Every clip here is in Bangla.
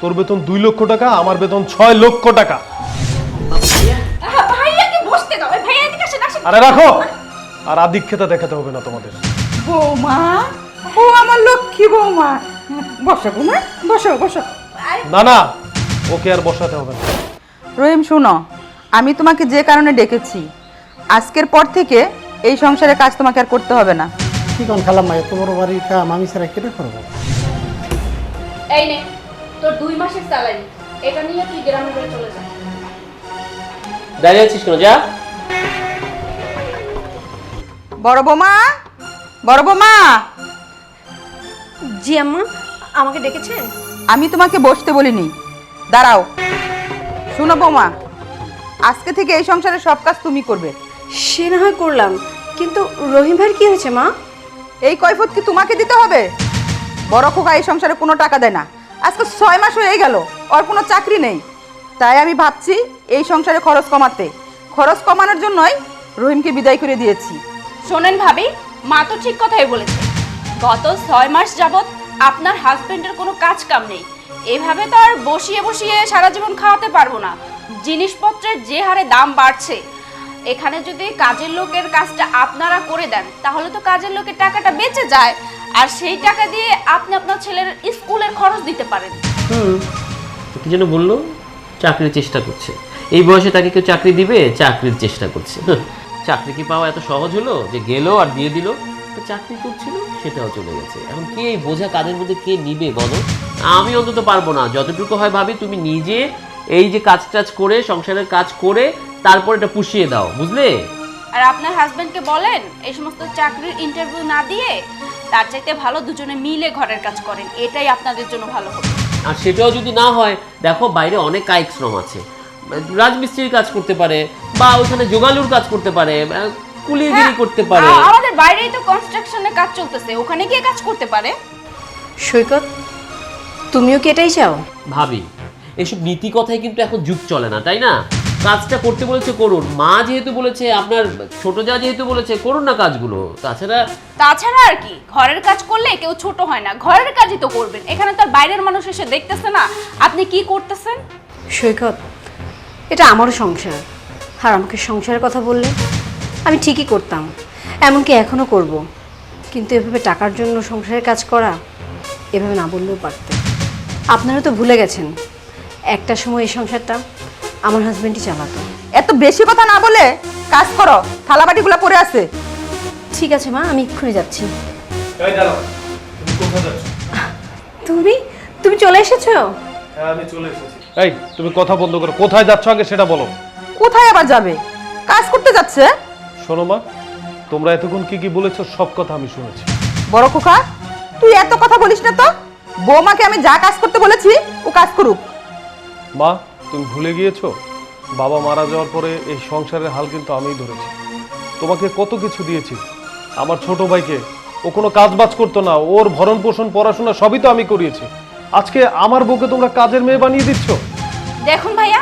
তোর বেতন দুই লক্ষ টাকা আমার বেতন ছয় লক্ষ টাকা। ভাইয়াকে বসতে দাও ভাইয়া এদিকে আসেন আসেন। আরে রাখো! আর আদিক্ষেতা দেখাতে হবে না তোমাদের। বৌমা ও আমার লক্ষ্মী বৌমা। বসো বৌমা বসো বসো। না না ওকে আর বসাতে হবে না। রহিম শুনো আমি তোমাকে যে কারণে ডেকেছি আজকের পর থেকে এই সংসারে কাজ তোমাকে আর করতে হবে না। কি কোন খালাম এত বড় বাড়ির কাম আমি ছাড়া কেটে করব? এই নে তোর দুই মাসের স্যালারি এটা নিয়ে তুই গ্রামের বাড়ি চলে যা। দাঁড়িয়ে আছিস কেন? যা। বড় বৌমা বড় বৌমা। জি আম্মা আমাকে ডেকেছেন? আমি তোমাকে বসতে বলিনি। দাঁড়াও। শুনো বৌমা আজকে থেকে এই সংসারের সব কাজ তুমি করবে। সে না হয় করলাম কিন্তু রহিম ভাইয়ের কি হয়েছে মা? এই কৈফত কি তোমাকে দিতে হবে? বড় খোকা এই সংসারে কোনো টাকা দেয় না। আজকে ছয় মাস হয়ে গেল, ওর কোনো চাকরি নেই। তাই আমি ভাবছি এই সংসারে খরচ কমাতে। খরচ কমানোর জন্যই রহিমকে বিদায় করে দিয়েছি। শোনেন ভাবি, মা তো ঠিক কথাই বলেছে। গত ছয় মাস যাবৎ আপনার হাজবেন্ডের কোনো কাজ কাম নেই। এভাবে তো আর বসিয়ে বসিয়ে সারা জীবন খাওয়াতে পারব না। জিনিসপত্রের যে হারে দাম বাড়ছে এখানে যদি কাজের লোকের কাজটা আপনারা করে দেন, তাহলে তো কাজের লোকের টাকাটা বেঁচে যায়। আর সেই টাকা দিয়ে আপনি আপনার ছেলের স্কুলের খরচ দিতে পারেন। হুম, কি যেন বলল? চাকরির চেষ্টা করছে। এই বয়সে তাকে কেউ চাকরি দিবে? চাকরির চেষ্টা করছে। চাকরি কি পাওয়া এত সহজ হলো? যে গেলো আর দিয়ে দিল? তো চাকরি করছিল, সেটাও চলে গেছে। এখন কে এই বোঝা কাজের মধ্যে কে নিবে, বলো? আমি অন্তত পারব না। যতটুকু হয় ভাবি, তুমি নিজে এই যে কাজ টাজ করে, সংসারের কাজ করে তারপর এটা পুষিয়ে দাও বুঝলে? আর আপনার হাজবেন্ডকে বলেন এই সমস্ত চাকরির ইন্টারভিউ না দিয়ে তার চাইতে ভালো দুজনে মিলে ঘরের কাজ করেন এটাই আপনাদের জন্য ভালো হবে। আর সেটাও যদি না হয় দেখো বাইরে অনেক কায়িক শ্রম আছে। রাজমিস্ত্রির কাজ করতে পারে বা ওইখানে যোগালুর কাজ করতে পারে আহ, কুলিগিরি করতে পারে। আমাদের বাইরেই তো কনস্ট্রাকশনের কাজ চলতেছে ওখানে গিয়ে কাজ করতে পারে। সৈকত তুমিও কি এটাই চাও? ভাবি এসব নীতি কথাই কিন্তু এখন যুগ চলে না তাই না? কাজটা করতে বলেছে করুন। মা যেহেতু বলেছে আপনার ছোট যা যেহেতু বলেছে করুন না কাজগুলো। তাছাড়া তাছাড়া আর কি ঘরের কাজ করলে কেউ ছোট হয় না। ঘরের কাজই তো করবেন। এখানে তো আর বাইরের মানুষ এসে দেখতেছে না। আপনি কি করতেছেন? সৈকত এটা আমারও সংসার। আর আমাকে সংসারের কথা বললে আমি ঠিকই করতাম। এমনকি এখনও করব। কিন্তু এভাবে টাকার জন্য সংসারের কাজ করা এভাবে না বললেও পারতেন আপনারা তো ভুলে গেছেন। একটা সময় এই সংসারটা আমার হাজব্যান্ডই চালাতো। এত বেশি কথা না বলে কাজ করো থালাবাটিগুলো পড়ে আছে। ঠিক আছে মা আমি এক্ষুনি যাচ্ছি। এই দাঁড়াও তুমি কোথায় যাচ্ছ? তুমি? তুমি চলে এসেছ? হ্যাঁ আমি চলে এসেছি। এই তুমি কথা বন্ধ করো কোথায় যাচ্ছ আগে সেটা বলো। কোথায় আবার যাবে? কাজ করতে যাচ্ছে? শোনো মা তোমরা এতক্ষণ কি কি বলেছ সব কথা আমি শুনেছি। বড় খোকা তুই এত কথা বলিস না তো? বৌমাকে আমি যা কাজ করতে বলেছি ও কাজ করুক। মা তুমি ভুলে গিয়েছো? বাবা মারা যাওয়ার পরে এই সংসারের হাল কিন্তু আমিই ধরেছি। তোমাকে কত কিছু দিয়েছি। আমার ছোট ভাইকে ও কোনো কাজ বাজ করতো না। ওর ভরণ পোষণ, পড়াশোনা সবই তো আমি করিয়েছি। আজকে আমার বউকে তোমরা কাজের মেয়ে বানিয়ে দিচ্ছ? দেখুন ভাইয়া,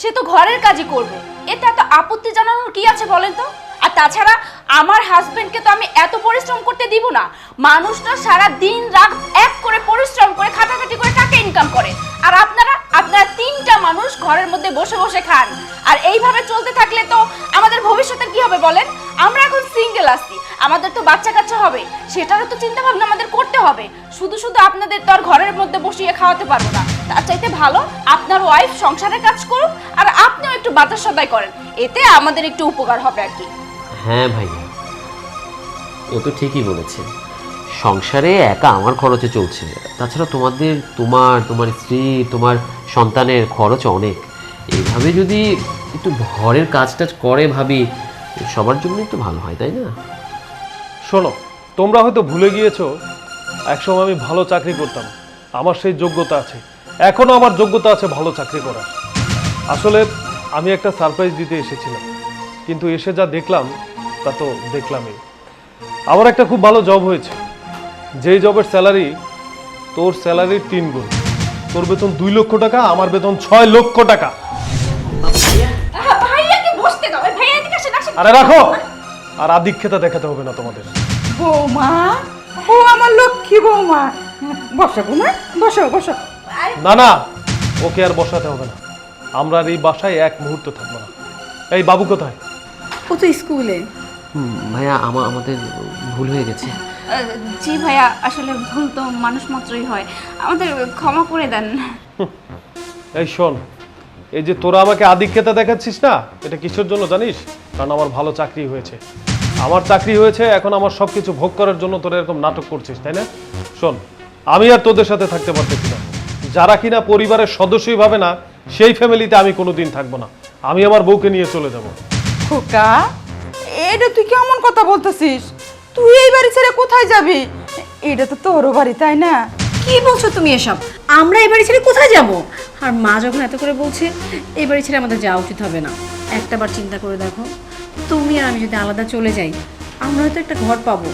সে তো ঘরের কাজই করবে। এতে এত আপত্তি জানানোর কি আছে বলেন তো? আর তাছাড়া আমার হাজবেন্ডকে তো আমি এত পরিশ্রম করতে দিব না। মানুষটা সারা দিন রাত এক করে পরিশ্রম করে খাটাখাটি করে টাকা ইনকাম করে। আর ঘরের মধ্যে বসে বসে খান। আর এইভাবে চলতে থাকলে তো আমাদের ভবিষ্যতের কি হবে বলেন? আমরা এখন সিঙ্গেল আছি, আমাদের তো বাচ্চা কাচ্চা হবে, সেটারও তো চিন্তা ভাবনা আমাদের করতে হবে। শুধু শুধু আপনাদের তো আর ঘরের মধ্যে বসিয়ে খাওয়াতে পারব না। তার চাইতে ভালো আপনার ওয়াইফ সংসারে কাজ করুক, আর আপনিও একটু বাতাস সদাই করেন। এতে আমাদের একটু উপকার হবে আর কি। হ্যাঁ ভাইয়া, ও তো ঠিকই বলেছে সংসারে একা আমার খরচে চলছে। তাছাড়া তোমাদের, তোমার তোমার স্ত্রী, তোমার সন্তানের খরচ অনেক। এইভাবে যদি একটু ঘরের কাজ টাজ করে ভাবি, সবার জন্যই তো ভালো হয়, তাই না? শোনো, তোমরা হয়তো ভুলে গিয়েছো, একসময় আমি ভালো চাকরি করতাম। আমার সেই যোগ্যতা আছে। এখনও আমার যোগ্যতা আছে ভালো চাকরি করার। আসলে আমি একটা সারপ্রাইজ দিতে এসেছিলাম। কিন্তু এসে যা দেখলাম, তা তো দেখলামই। আমার একটা খুব ভালো জব হয়েছে। যেই জবের স্যালারি তোর স্যালারির তিন গুণ। তোর বেতন দুই লক্ষ টাকা আমার বেতন ছয় লক্ষ টাকা। আহা, ভাইয়াকে বসতে দাও এই ভাইয়া এদিকে আসেন আসেন। আরে রাখো! আর আদিক্ষেতা দেখাতে হবে না তোমাদের। বৌমা ও আমার লক্ষ্মী বৌমা। বসো বৌমা বসো বসো। না না ওকে আর বসাতে হবে না। আমরা আর এই বাসায় এক মুহূর্ত থাকব না। এই বাবু কোথায়? ও তো স্কুলে। ভাইয়া আমা- আমাদের ভুল হয়ে গেছে। জি ভাইয়া আসলে ভুল তো মানুষ মাত্রই হয়। আমাদের ক্ষমা করে দেন। এই শোন এই যে তোরা আমাকে আধিক্যতা দেখাচ্ছিস না এটা কিসের জন্য জানিস? কারণ আমার ভালো চাকরি হয়েছে। আমার চাকরি হয়েছে এখন আমার সব কিছু ভোগ করার জন্য তোরা এরকম নাটক করছিস তাই না? শোন আমি আর তোদের সাথে থাকতে পারতেছি না। যারা কিনা পরিবারের সদস্যই ভাবে না সেই ফ্যামিলিতে আমি কোনোদিন থাকব না। আমি আমার বউকে নিয়ে চলে যাব। খোকা এটা তুই কেমন কথা বলতেছিস? তুই এই বাড়ি ছেড়ে কোথায় যাবি? এটা তো তোরও বাড়ি তাই না? কি বলছো তুমি এসব? আমরা এই বাড়ি ছেড়ে কোথায় যাব? আর মা যখন এত করে বলছে এই বাড়ি ছেড়ে আমাদের যাওয়া উচিত হবে না। একটাবার চিন্তা করে দেখো তুমি আর আমি যদি আলাদা চলে যাই আমরা হয়তো একটা ঘর পাবো।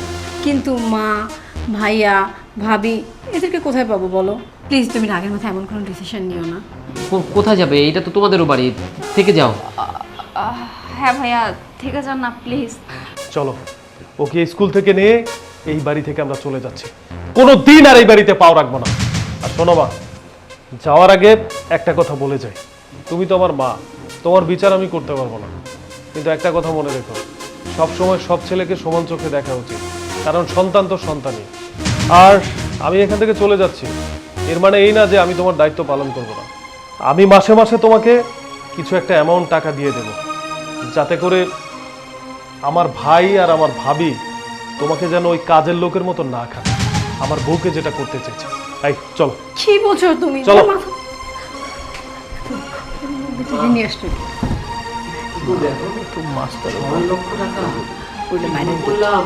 কিন্তু মা ভাইয়া ভাবি এদেরকে কোথায় পাবো বলো? প্লিজ তুমি রাগের মাথায় এমন কোনো ডিসিশন নিও না। কো- কোথায় যাবে? এটা তো তোমাদেরও বাড়ি। থেকে যাও। হ্যাঁ ভাইয়া থেকে যান না প্লিজ। চলো। ওকে স্কুল থেকে নিয়ে এই বাড়ি থেকে আমরা চলে যাচ্ছি। কোনো দিন আর এই বাড়িতে পাও রাখব না। আর শোনো মা, যাওয়ার আগে একটা কথা বলে যাই। তুমি তো আমার মা, তোমার বিচার আমি করতে পারব না। কিন্তু একটা কথা মনে রেখো সব সময় সব ছেলেকে সমান চোখে দেখা উচিত, কারণ সন্তান তো সন্তানই। আর আমি এখান থেকে চলে যাচ্ছি, এর মানে এই না যে আমি তোমার দায়িত্ব পালন করব না। আমি মাসে মাসে তোমাকে কিছু একটা অ্যামাউন্ট টাকা দিয়ে দেব, যাতে করে আমার ভাই আর আমার ভাবি তোমাকে যেন ওই কাজের লোকের মতো না খান আমার বউকে যেটা করতে চাইছে এই চলো। কি বলছো তুমি? চলো। নিয়ে আসছো মাস্টার লক্ষ টাকা বললাম